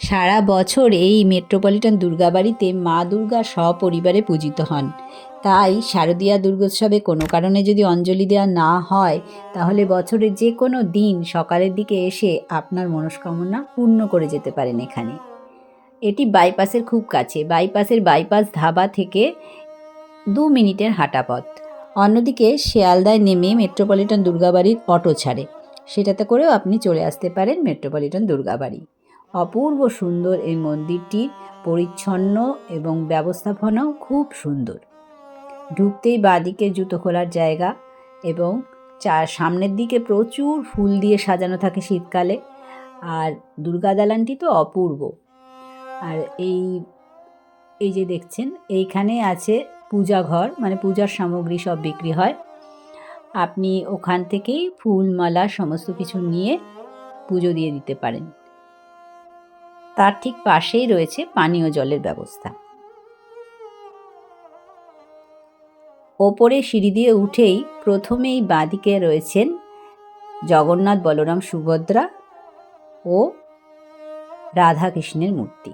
সারা বছর এই মেট্রোপলিটন দুর্গাবাড়িতে মা দুর্গা সপরিবারে পূজিত হন। তাই শারদীয়া দুর্গোৎসবে কোনো কারণে যদি অঞ্জলি দেওয়া না হয়, তাহলে বছরের যে কোনো দিন সকালের দিকে এসে আপনার মনস্কামনা পূর্ণ করে যেতে পারেন এখানে। এটি বাইপাসের খুব কাছে। বাইপাসের বাইপাস ধাবা থেকে দু মিনিটের হাঁটা পথ। অন্যদিকে শিয়ালদায় নেমে মেট্রোপলিটন দুর্গাবাড়ির অটো ছাড়ে। সেটাতে করেও আপনি চলে আসতে পারেন মেট্রোপলিটন দুর্গাবাড়ি। অপূর্ব সুন্দর এই মন্দিরটি পরিচ্ছন্ন এবং ব্যবস্থাপনাও খুব সুন্দর। ঢুকতেই বাঁদিকে জুতো খোলার জায়গা এবং চার সামনের দিকে প্রচুর ফুল দিয়ে সাজানো থাকে শীতকালে। আর দুর্গা দালানটি তো অপূর্ব। আর এই এই যে দেখছেন, এইখানে আছে পূজা ঘর মানে পূজার সামগ্রী সব বিক্রি হয়। আপনি ওখান থেকেই ফুল, মালা, সমস্ত কিছু নিয়ে পুজো দিয়ে দিতে পারেন। তার ঠিক পাশেই রয়েছে পানীয় জলের ব্যবস্থা। ওপরে সিঁড়ি দিয়ে উঠেই প্রথমেই বাঁদিকে রয়েছেন জগন্নাথ বলরাম সুভদ্রা ও রাধাকৃষ্ণের মূর্তি।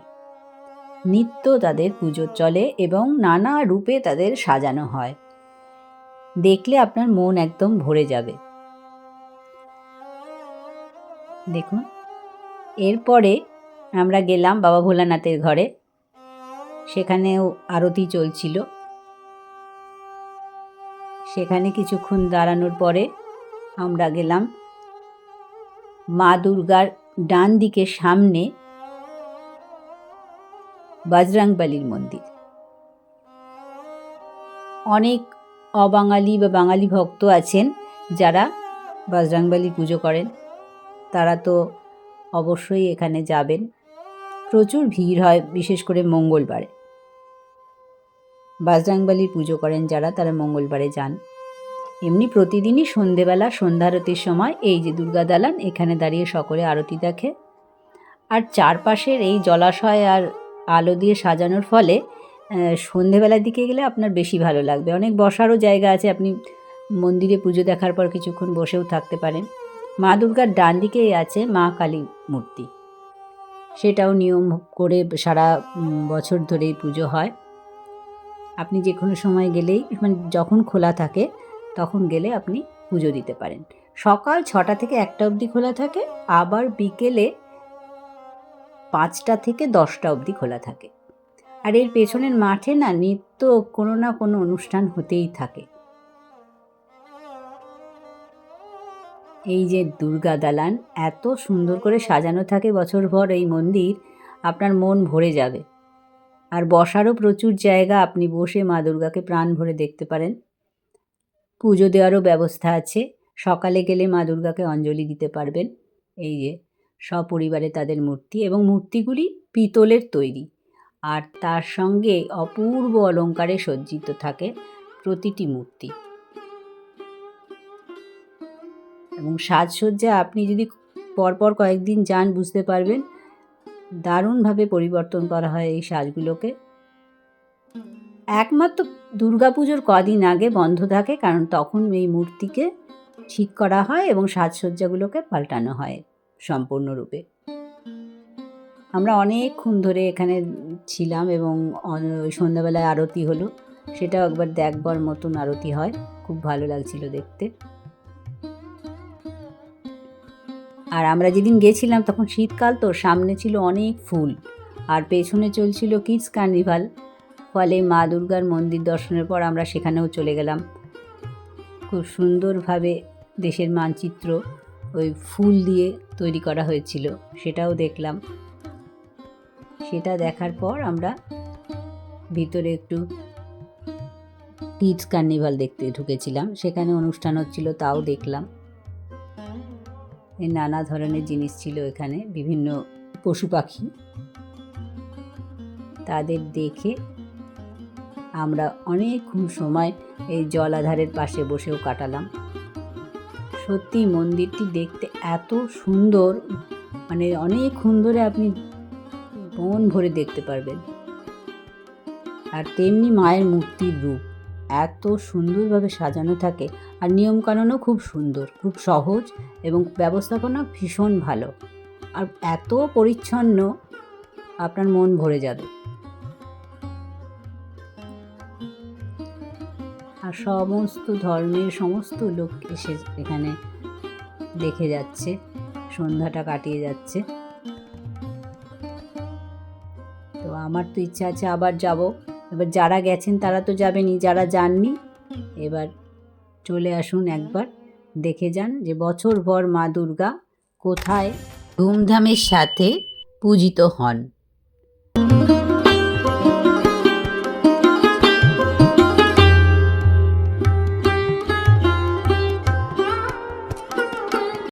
নিত্য তাদের পুজো চলে এবং নানা রূপে তাদের সাজানো হয়। দেখলে আপনার মন একদম ভরে যাবে। দেখুন, এরপরে আমরা গেলাম বাবা ভোলানাথের ঘরে। সেখানেও আরতি চলছিল। সেখানে কিছুক্ষণ দাঁড়ানোর পরে আমরা গেলাম মা দুর্গার ডান দিকে সামনে বজরংবলির মন্দির। অনেক অবাঙালি বা বাঙালি ভক্ত আছেন যারা বজরংবলী পুজো করেন। তারা তো অবশ্যই এখানে যাবেন। প্রচুর ভিড় হয়, বিশেষ করে মঙ্গলবারে। বজরংবলীর পুজো করেন যারা, তারা মঙ্গলবারে যান। এমনি প্রতিদিনই সন্ধেবেলা, সন্ধ্যারতির সময় এই যে দুর্গা দালান, এখানে দাঁড়িয়ে সকলে আরতি দেখে। আর চারপাশের এই জলাশয় আর আলো দিয়ে সাজানোর ফলে সন্ধেবেলার দিকে গেলে আপনার বেশি ভালো লাগবে। অনেক বসারও জায়গা আছে, আপনি মন্দিরে পুজো দেখার পর কিছুক্ষণ বসেও থাকতে পারেন। মা দুর্গার ডান দিকেই আছে মা কালী মূর্তি। সেটাও নিয়ম করে সারা বছর ধরেই পুজো হয়। আপনি যে কোনো সময় গেলেই মানে যখন খোলা থাকে, তখন গেলে আপনি পুজো দিতে পারেন। সকাল ছটা থেকে একটা অবধি খোলা থাকে, আবার বিকেলে পাঁচটা থেকে দশটা অবধি খোলা থাকে। আর এর পেছনের মাঠে না, নিত্য কোনো না কোনো অনুষ্ঠান হতেই থাকে। এই যে দুর্গা দালান, এত সুন্দর করে সাজানো থাকে বছরভর এই মন্দির, আপনার মন ভরে যাবে। আর বসারও প্রচুর জায়গা, আপনি বসে মা দুর্গাকে প্রাণ ভরে দেখতে পারেন। পুজো দেওয়ারও ব্যবস্থা আছে, সকালে গেলে মা দুর্গাকে অঞ্জলি দিতে পারবেন। এই যে, সপরিবারে তাদের মূর্তি এবং মূর্তিগুলি পিতলের তৈরি। আর তার সঙ্গে অপূর্ব অলঙ্কারে সজ্জিত থাকে প্রতিটি মূর্তি। এবং সাজসজ্জা আপনি যদি পরপর কয়েকদিন যান, বুঝতে পারবেন দারুণভাবে পরিবর্তন করা হয় এই সাজগুলোকে। একমাত্র দুর্গাপুজোর কদিন আগে বন্ধ থাকে, কারণ তখন এই মূর্তিকে ঠিক করা হয় এবং সাজসজ্জাগুলোকে পাল্টানো হয় সম্পূর্ণরূপে। আমরা অনেকক্ষণ ধরে এখানে ছিলাম এবং সন্ধ্যাবেলায় আরতি হলো। সেটাও একবার দেখবার মতন আরতি হয়। খুব ভালো লাগছিল দেখতে। আর আমরা যেদিন গেছিলাম তখন শীতকাল তো, সামনে ছিল অনেক ফুল। আর পেছনে চলছিল কিডস কার্নিভাল, ফলে মা দুর্গার মন্দির দর্শনের পর আমরা সেখানেও চলে গেলাম। খুব সুন্দরভাবে দেশের মানচিত্র ওই ফুল দিয়ে তৈরি করা হয়েছিল, সেটাও দেখলাম। সেটা দেখার পর আমরা ভিতরে একটু কিডস কার্নিভাল দেখতে ঢুকেছিলাম, সেখানে অনুষ্ঠান হচ্ছিল, তাও দেখলাম। নানা ধরনের জিনিস ছিল এখানে, বিভিন্ন পশু পাখি। তাদের দেখে আমরা অনেকক্ষণ সময় এই জলাধারের পাশে বসেও কাটালাম। সত্যি মন্দিরটি দেখতে এত সুন্দর মানে অনেকক্ষণ ধরে আপনি মন ভরে দেখতে পারবেন। আর তেমনি মায়ের মূর্তির রূপ। এত সুন্দরভাবে সাজানো থাকে আর নিয়মকানুনও খুব সুন্দর, খুব সহজ এবং ব্যবস্থাপনা ভীষণ ভালো। আর এত পরিচ্ছন্ন আপনার মন ভরে যাবে। আর সমস্ত ধর্মের সমস্ত লোক এসে এখানে দেখে যাচ্ছে, সন্ধ্যাটা কাটিয়ে যাচ্ছে। তো আমার তো ইচ্ছা আছে আবার যাব। এবার যারা গেছেন তারা তো যাবেনই, যারা যাননি, এবার চলে আসুন একবার, দেখে যান যে বছর ভর মা দুর্গা কোথায় ধুমধামের সাথে পূজিত হন।